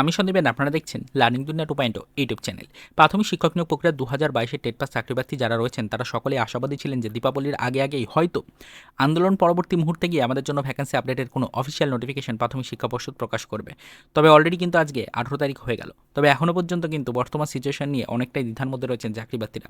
আমি সন্দীপেন আপনারা দেখছেন লার্নিং দুনিয়া টু পয়েন্ট ইউটিউব চ্যানেল প্রাথমিক শিক্ষক নিয়োগ প্রক্রিয়া দু হাজার বাইশের টেট পাস চাকরিপ্রার্থী যারা রয়েছেন, তারা সকলেই আশাবাদী ছিলেন যে দীপাবলির আগে আগেই হয়তো আন্দোলন পরবর্তী মুহূর্তে গিয়ে আমাদের জন্য ভ্যাকেন্সি আপডেটের কোনো অফিসিয়াল নোটিফিকেশন প্রাথমিক শিক্ষা পর্ষদ প্রকাশ করবে। তবে অলরেডি কিন্তু আজকে আঠেরো তারিখ হয়ে গেল। তবে এখনও পর্যন্ত কিন্তু বর্তমান সিচুয়েশন নিয়ে অনেকটাই দ্বিধার মধ্যে রয়েছেন চাকরিপ্রার্থীরা।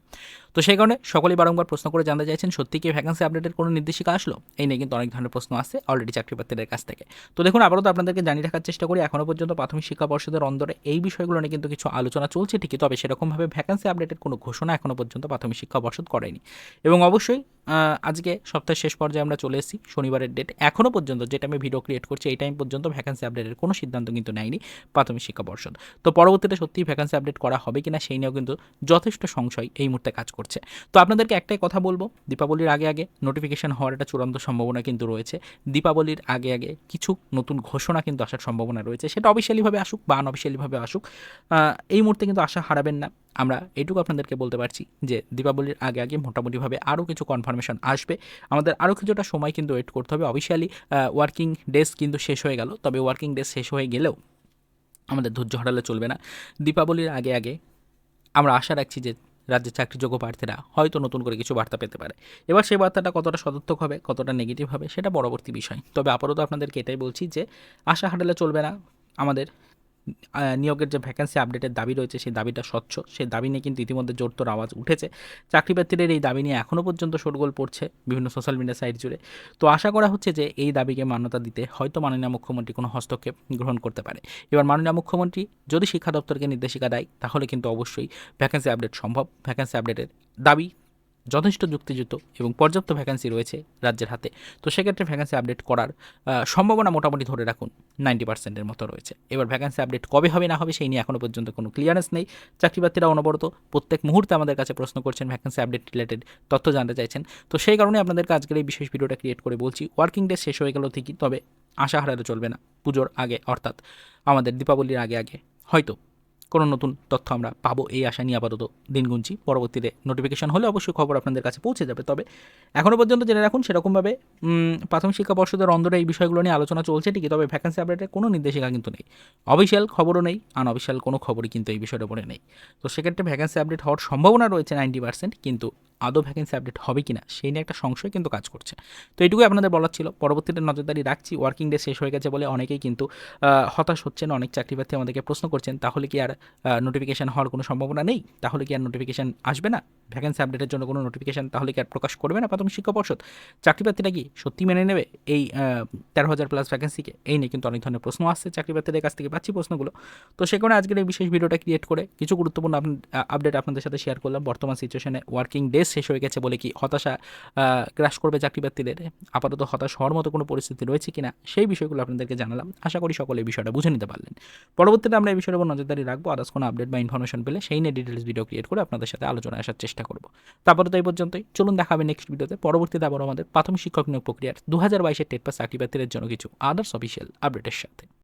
তো সেই কারণে সকলেই বারংবার প্রশ্ন করে জানতে চাইছেন, সত্যি কি ভ্যাকেন্সি আপডেটের কোনো নির্দেশিকা আসলো? এই নিয়ে কিন্তু অনেক ধরনের প্রশ্ন আসছে অলরেডি চাকরিপ্রার্থীদের কাছ থেকে। তো দেখুন, আবারও তো আপনাদেরকে জানিয়ে রাখার চেষ্টা করি এখনও পর্যন্ত প্রাথমিক শিক্ষা পর্ষদের অন্দরে এই বিষয়গুলো নিয়ে কিন্তু কিছু আলোচনা চলছে ঠিকই, তবে সেরকমভাবে ভ্যাকেন্সি আপডেটের কোনো ঘোষণা এখনও পর্যন্ত প্রাথমিক শিক্ষা পর্ষদ করেনি। এবং অবশ্যই আজকে সপ্তাহের শেষ পর্যায়ে আমরা চলে এসেছি, শনিবারের ডেট এখনও পর্যন্ত যেটা আমি ভিডিও ক্রিয়েট করছি, এই টাইম পর্যন্ত ভ্যাকেন্সি আপডেটের কোনো সিদ্ধান্ত কিন্তু নেয়নি প্রাথমিক শিক্ষা পর্ষদ। তো পরবর্তীতে সত্যিই ভ্যাকেন্সি আপডেট করা হবে কিনা সেই নিয়েও কিন্তু যথেষ্ট সংশয় এই মুহূর্তে কাজ করছে। তো আপনাদেরকে একটাই কথা বলব, দীপাবলির আগে আগে নোটিফিকেশন হওয়ার একটা চূড়ান্ত সম্ভাবনা কিন্তু রয়েছে। দীপাবলির আগে আগে কিছু নতুন ঘোষণা কিন্তু আসার সম্ভাবনা রয়েছে, সেটা অফিসিয়ালিভাবে আসুক বা আনঅফিসিয়ালিভাবে আসুক এই মুহূর্তে কিন্তু আশা হারাবেন না। আমরা এটুকু আপনাদেরকে বলতে পারছি যে দীপাবলির আগে আগে মোটামুটিভাবে আরও কিছু কনফার্মেশন আসবে। আমাদের আরও কিছুটা সময় কিন্তু ওয়েট করতে হবে। অফিসিয়ালি ওয়ার্কিং ডেজ কিন্তু শেষ হয়ে গেল। তবে ওয়ার্কিং ডেজ শেষ হয়ে গেলেও আমাদের ধৈর্য হারালে চলবে না। দীপাবলির আগে আগে আমরা আশা রাখছি যে রাজ্যের চাকরিযোগ্য প্রার্থীরা হয়তো নতুন করে কিছু বার্তা পেতে পারে। এবার সেই বার্তাটা কতটা সদর্থক হবে, কতটা নেগেটিভ হবে, সেটা পরবর্তী বিষয়। তবে আপাতত আপনাদেরকে এটাই বলছি যে আশা হারালে চলবে না। আমাদের নিয়োগের যে ভ্যাকেন্সি আপডেটের দাবি রয়েছে, সেই দাবিটা স্বচ্ছ। সেই দাবি নিয়ে কিন্তু ইতিমধ্যে জোরতোর আওয়াজ উঠেছে। চাকরি প্রার্থীদের এই দাবি নিয়ে এখনও পর্যন্ত শোরগোল পড়ছে বিভিন্ন সোশ্যাল মিডিয়া সাইট জুড়ে। তো আশা করা হচ্ছে যে এই দাবিকে মান্যতা দিতে হয়তো মাননীয় মুখ্যমন্ত্রী কোনো হস্তক্ষেপ গ্রহণ করতে পারে। এবার মাননীয় মুখ্যমন্ত্রী যদি শিক্ষা দপ্তরকে নির্দেশিকা দেয়, তাহলে কিন্তু অবশ্যই ভ্যাকেন্সি আপডেট সম্ভব। ভ্যাকেন্সি আপডেটের দাবি যথেষ্ট যুক্তিযুক্ত এবং পর্যাপ্ত ভ্যাকেন্সি রয়েছে রাজ্যের হাতে। তো সেক্ষেত্রে ভ্যাকেন্সি আপডেট করার সম্ভাবনা মোটামুটি ধরে রাখুন নাইনটি পার্সেন্টের মতো রয়েছে। এবার ভ্যাকেন্সি আপডেট কবে হবে না হবে সেই নিয়ে এখনও পর্যন্ত কোনো ক্লিয়ারেন্স নেই। চাকরিপ্রার্থীরা অনবরত প্রত্যেক মুহূর্তে আমাদের কাছে প্রশ্ন করছেন ভ্যাকেন্সি আপডেট রিলেটেড তথ্য জানতে চাইছেন। তো সেই কারণে আপনাদেরকে আজকের এই বিশেষ ভিডিওটা ক্রিয়েট করে বলছি ওয়ার্কিং ডে শেষ হয়ে গেল ঠিকই, তবে আশা হারালে চলবে না, পুজোর আগে অর্থাৎ আমাদের দীপাবলির আগে আগে। হয়তো কোনো নতুন তথ্য আমরা পাবো। এই আশা নিয়ে আপাতত দিন গুনছি। পরবর্তীতে নোটিফিকেশন হলে অবশ্যই খবর আপনাদের কাছে পৌঁছে যাবে। তবে এখনও পর্যন্ত জেনে রাখুন, সেরকমভাবে প্রাথমিক শিক্ষা পর্ষদের অন্দরে এই বিষয়গুলো নিয়ে আলোচনা চলছে ঠিকই, তবে ভ্যাকেন্সি আপডেটের কোনো নির্দেশিকা কিন্তু নেই। অফিসিয়াল খবরও নেই আনঅফিসিয়াল কোনো খবরই কিন্তু এই বিষয়ের উপরে নেই। তো সেক্ষেত্রে ভ্যাকেন্সি আপডেট হওয়ার সম্ভাবনা রয়েছে নাইনটি পার্সেন্ট কিন্তু আদৌ ভ্যাকেন্সি আপডেট হবে কি না সেই নিয়ে একটা সংশয় কিন্তু কাজ করছে। তো এটুকুই আপনাদের বলার ছিল। পরবর্তীতে নজরদারি রাখছি। ওয়ার্কিং ডে শেষ হয়ে গেছে বলে অনেকেই কিন্তু হতাশ হচ্ছেন, অনেক চাকরিপ্রার্থী আমাদেরকে প্রশ্ন করছেন, তাহলে কি আর নোটিফিকেশান হওয়ার কোনো সম্ভাবনা নেই? তাহলে কি আর নোটিফিকেশন আসবে না? ভ্যাকেন্সি আপডেটের জন্য কোনো নোটিফিকেশন তাহলে কি আর প্রকাশ করবে না প্রাথমিক শিক্ষা পর্ষদ? চাকরিপ্রার্থীরা কি সত্যি মেনে নেবে এই তেরো হাজার প্লাস ভ্যাকেন্সিকে এই নিয়ে কিন্তু অনেক ধরনের প্রশ্ন আসছে চাকরিপ্রার্থীদের কাছ থেকে। পাচ্ছি প্রশ্নগুলো। তো সে কারণে আজকের এই বিশেষ ভিডিওটা ক্রিয়েট করে কিছু গুরুত্বপূর্ণ আপডেট আপনাদের সাথে শেয়ার করলাম। বর্তমান সিচুয়েশনে ওয়ার্কিং ডেজ শেষ হয়ে গেছে বলে কি হতাশা গ্রাস করবে চাকরিপ্রার্থীদের আপাতত হতাশ হওয়ার মতো কোনো পরিস্থিতি রয়েছে কিনা? সেই বিষয়গুলো আপনাদেরকে জানালাম। আশা করি সকলে এই বিষয়টা বুঝে নিতে পারলেন। পরবর্তীতে আমরা এই বিষয়ের উপর নজরদারি রাখব। আদার্স কোনো আপডেট বা ইনফরমেশন পেলে সেই নিয়ে ডিটেলস ভিডিও ক্রিয়েট করে আপনাদের সাথে আলোচনা আসার চেষ্টা করব। তারপরে তো এই পর্যন্তই। চলুন দেখা হবে নেক্সট ভিডিওতে পরবর্তীতে আবার আমাদের প্রাথমিক শিক্ষক নিয়োগ প্রক্রিয়ার দু হাজার বাইশের টেট পাস চাকরিপ্রার্থীদের জন্য কিছু আদার্স অফিসিয়াল আপডেটের সাথে।